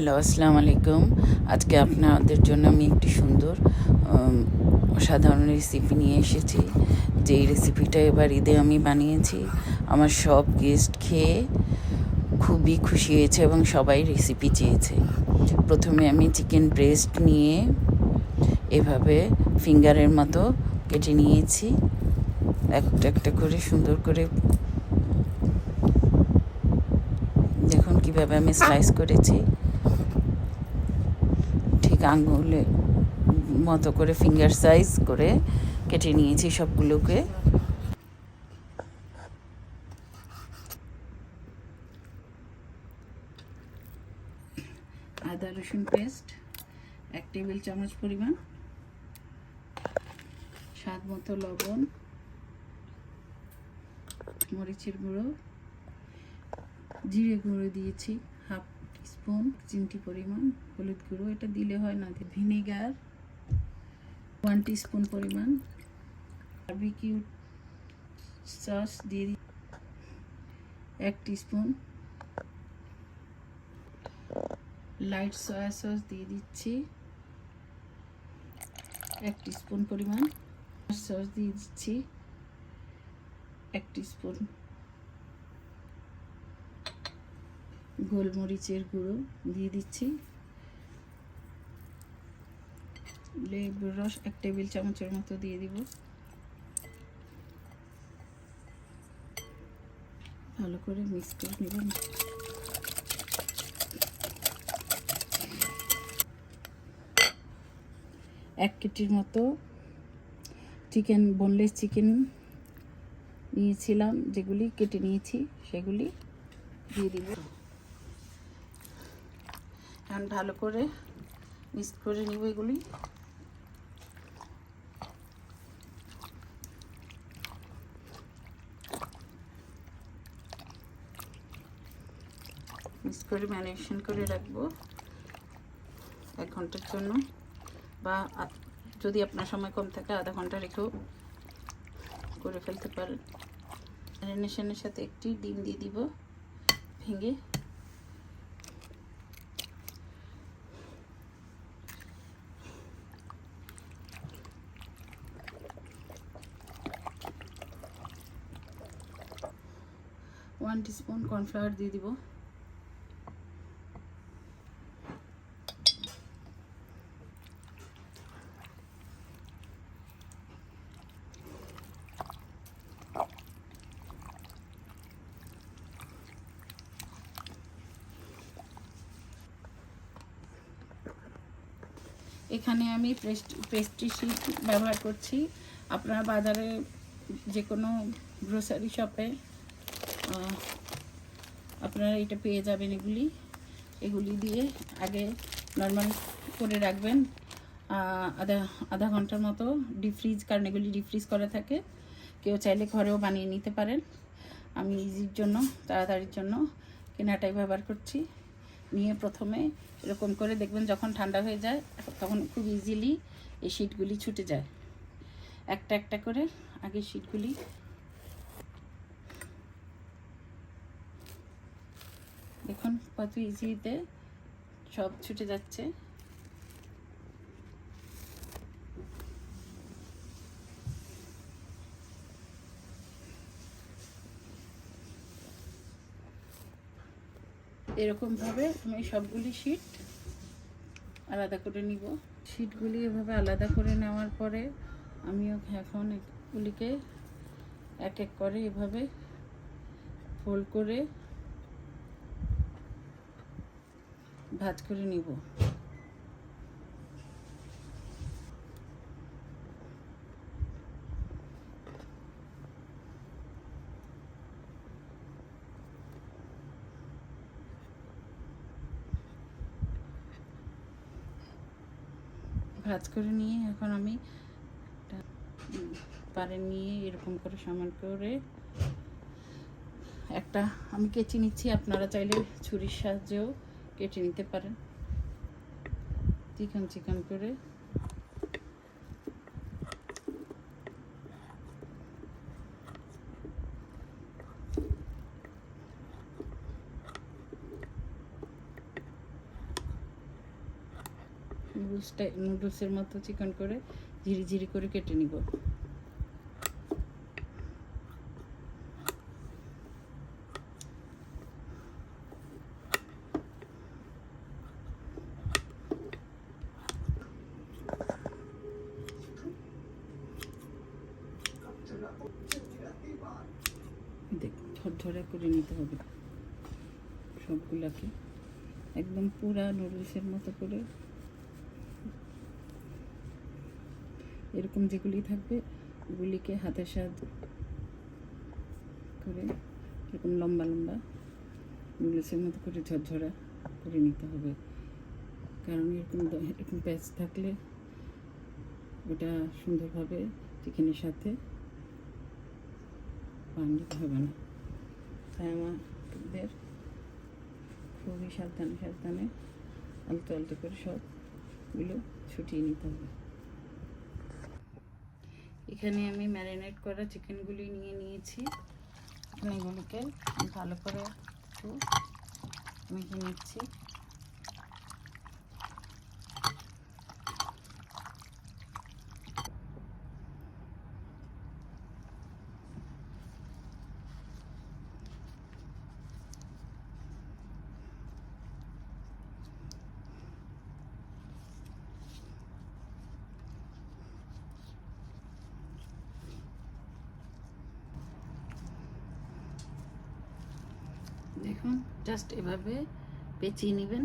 Hello আসসালামু আলাইকুম। আজকে আপনাদের জন্য আমি একটি সুন্দর অসাধারণ রেসিপি নিয়ে এসেছি। যেই রেসিপিটা এবার ঈদে আমি বানিয়েছি। আমার সব গেস্ট খেয়ে খুবই খুশি হয়েছে এবং সবাই রেসিপি চেয়েছে। প্রথমে আমি চিকেন ব্রেস্ট নিয়ে এভাবে ফিঙ্গারের মতো কেটে নিয়েছি। একটা একটা করে সুন্দর করে দেখুন কীভাবে আমি স্লাইস করেছি। ঠিক আঙুলে মতো করে ফিঙ্গার সাইজ করে কেটে নিয়েছি সবগুলোকে। আদা, রসুন পেস্ট, এক টেবিল চামচ পরিমাণ। স্বাদ মতো লবণ, মরিচের গুঁড়ো, জিরে গুঁড়ো দিয়েছি, হাফ স্পুন চিমটি পরিমাণ, হলুদ গুঁড়ো, এটা দিলে হয় না ভিনেগার ওয়ান স্পুন পরিমাণ বারবিকিউ সস দিয়ে দিই এক স্পুন লাইট সয়া সস দিয়ে দিচ্ছি, এক স্পুন পরিমাণ সস দিয়ে দিচ্ছি, এক স্পুন গোলমরিচের গুঁড়ো দিয়ে দিচ্ছি। লেবুর রস এক টেবিল চামচের মতো দিয়ে দিব। ভালো করে মিক্স করে নেবেন এক কেটির মতো চিকেন বোনলেস চিকেন নিয়েছিলাম, যেগুলি কেটে নিয়েছি, সেগুলি দিয়ে দিব। এখন ভালো করে মিক্স করে নিব এগুলি। মিক্স করে ম্যারিনেশন করে রাখব এক ঘণ্টার জন্য। বা যদি আপনার সময় কম থাকে আধা ঘণ্টা রেখেও করে ফেলতে পারেন। ম্যারিনেশনের সাথে একটি ডিম দিয়ে দিব ভেঙে। ওয়ান স্পুন কর্নফ্লাওয়ার দিয়ে দিব। এখানে আমি পেস্ট্রি শিট ব্যবহার করছি। আপনারা বাজারে যে কোনো গ্রোসারি শপে আপনারা এটা পেয়ে যাবেন এগুলি। এগুলি দিয়ে আগে নর্মাল করে রাখবেন আধা আধা ঘণ্টার মতো ডিপ ফ্রিজ কারণ এগুলি ডিপ ফ্রিজ করা থাকে। কেউ চাইলে ঘরেও বানিয়ে নিতে পারেন। আমি ইজির জন্য, তাড়াতাড়ির জন্য কেনাটাই ব্যবহার করছি। নিয়ে প্রথমে এরকম করে দেখবেন যখন ঠান্ডা হয়ে যায়, তখন খুব ইজিলি এই শিটগুলি ছুটে যায়। একটা একটা করে আগে শিটগুলি দেখুন কত ইজিতে সব ছুটে যাচ্ছে। এরকমভাবে আমি সবগুলি শিট আলাদা করে নিব। শিটগুলি এভাবে আলাদা করে নেওয়ার পরে আমিও এখন এগুলিকে এক এক করে এভাবে ফোল্ড করে ভাজ করে নিব। ভাজ করে নিয়ে এখন আমি পারে নিয়ে এরকম করে সমান করে একটা, আমি কেচি নিচ্ছি, আপনারা চাইলে ছুরির সাহায্যেও কেটে নিতে পারেন। চিকন চিকন করে। নুডলসটা নুডলসের মতো চিকন করে ঝিরি ঝিরি করে কেটে নিব। ঝরঝরা করে নিতে হবে সবগুলাকে। একদম পুরা নুডলসের মতো করে। এরকম যেগুলি থাকবে, ওগুলিকে হাতের সাহায্যে করে এরকম লম্বা লম্বা নুডলসের মতো করে ঝরঝরা করে নিতে হবে। কারণ এরকম এরকম প্যাচ থাকলে ওটা সুন্দরভাবে চিকেনের সাথে বান্ডিং হবে না। তাই আমাদের খুবই সাবধানে সাবধানে আলতো আলতো করে সবগুলো ছুটিয়ে নিতে হবে। এখানে আমি ম্যারিনেট করা চিকেনগুলি নিয়ে নিয়েছি। এগুলিকে ভালো করে একটু মেখে নিচ্ছি। দেখুন জাস্ট এভাবে পেঁচিয়ে নেবেন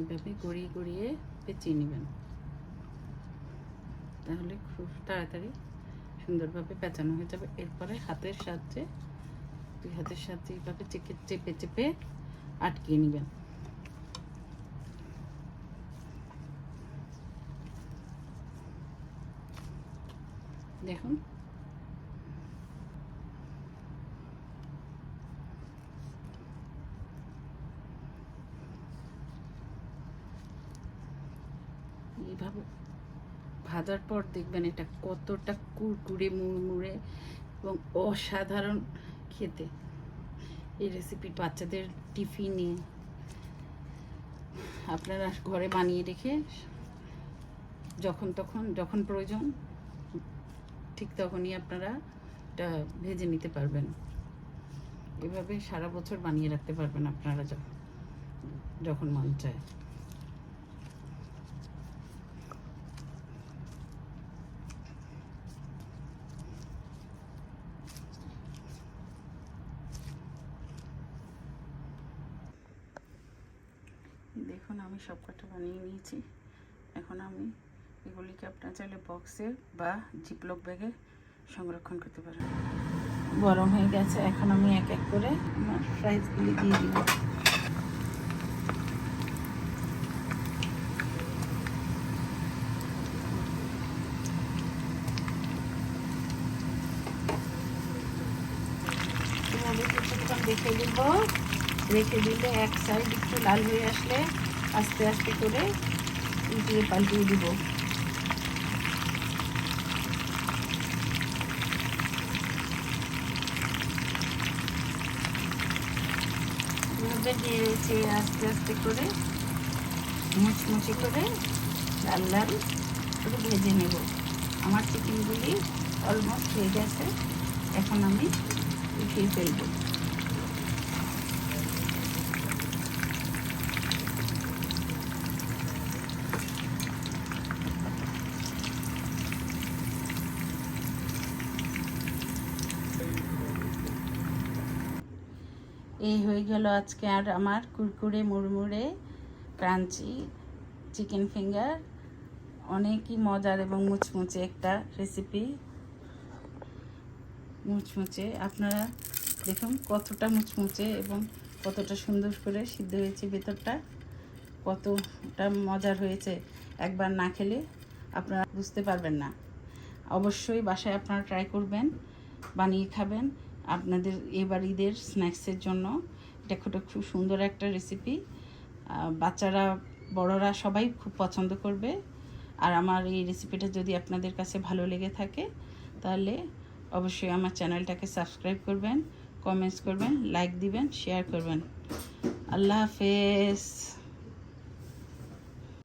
এভাবে গড়িয়ে গড়িয়ে পেঁচিয়ে নেবেন। তাহলে খুব তাড়াতাড়ি সুন্দরভাবে পেঁচানো হয়ে যাবে। এরপরে হাতের সাহায্যে দুই হাতের সাহায্যে এইভাবে চেপে চেপে চেপে আটকিয়ে নেবেন। দেখুন। এইভাবে ভাজার পর দেখবেন এটা কতটা কুরকুরে, মুড়মুড়ে এবং অসাধারণ খেতে। এই রেসিপি বাচ্চাদের টিফিনে। আপনারা ঘরে বানিয়ে রেখে যখন তখন, যখন প্রয়োজন, ঠিক তখনই আপনারা এটা ভেজে নিতে পারবেন। এভাবে সারা বছর বানিয়ে রাখতে পারবেন আপনারা যখন মন চায়। দেখুন আমি সব কটা বানিয়ে নিয়েছি। এখন আমি এগুলিকে আপনার চাইলে বক্সে বা জিপলক ব্যাগে সংরক্ষণ করতে পারেন। গরম হয়ে গেছে, এখন আমি এক এক করে আমার ফ্রাইজগুলি দিয়ে দিব। রেখে দিব রেখে দিলে এক সাইড একটু লাল হয়ে আসলে আস্তে আস্তে করে উল্টিয়ে পাল্টিয়ে দিব। দিয়েছে আস্তে আস্তে করে মুচমুচি করে লাল লাল করে ভেজে নেব। আমার চিকেনগুলি অলমোস্ট হয়ে গেছে। এখন আমি উঠিয়ে ফেলব। এই হয়ে গেল আজকে আর আমার কুরকুরে, মুড়মুড়ে, ক্রাঞ্চি, চিকেন ফিঙ্গার, অনেকই মজার এবং মুচমুচে একটা রেসিপি মুচমুচে, আপনারা দেখুন কতটা মুচমুচে এবং কতটা সুন্দর করে সিদ্ধ হয়েছে ভেতরটা, কতটা মজার হয়েছে। একবার না খেলে আপনারা বুঝতে পারবেন না। অবশ্যই বাসায় আপনারা ট্রাই করবেন, বানিয়ে খাবেন। আপনাদের এবার ঈদের স্ন্যাক্সের জন্য। এটা খুব খুব সুন্দর একটা রেসিপি বাচ্চারা, বড়রা সবাই খুব পছন্দ করবে। আর আমার এই রেসিপিটা যদি আপনাদের কাছে ভালো লেগে থাকে, তাহলে অবশ্যই আমার চ্যানেলটাকে সাবস্ক্রাইব করবেন কমেন্টস করবেন লাইক দিবেন শেয়ার করবেন। আল্লাহ হাফেজ।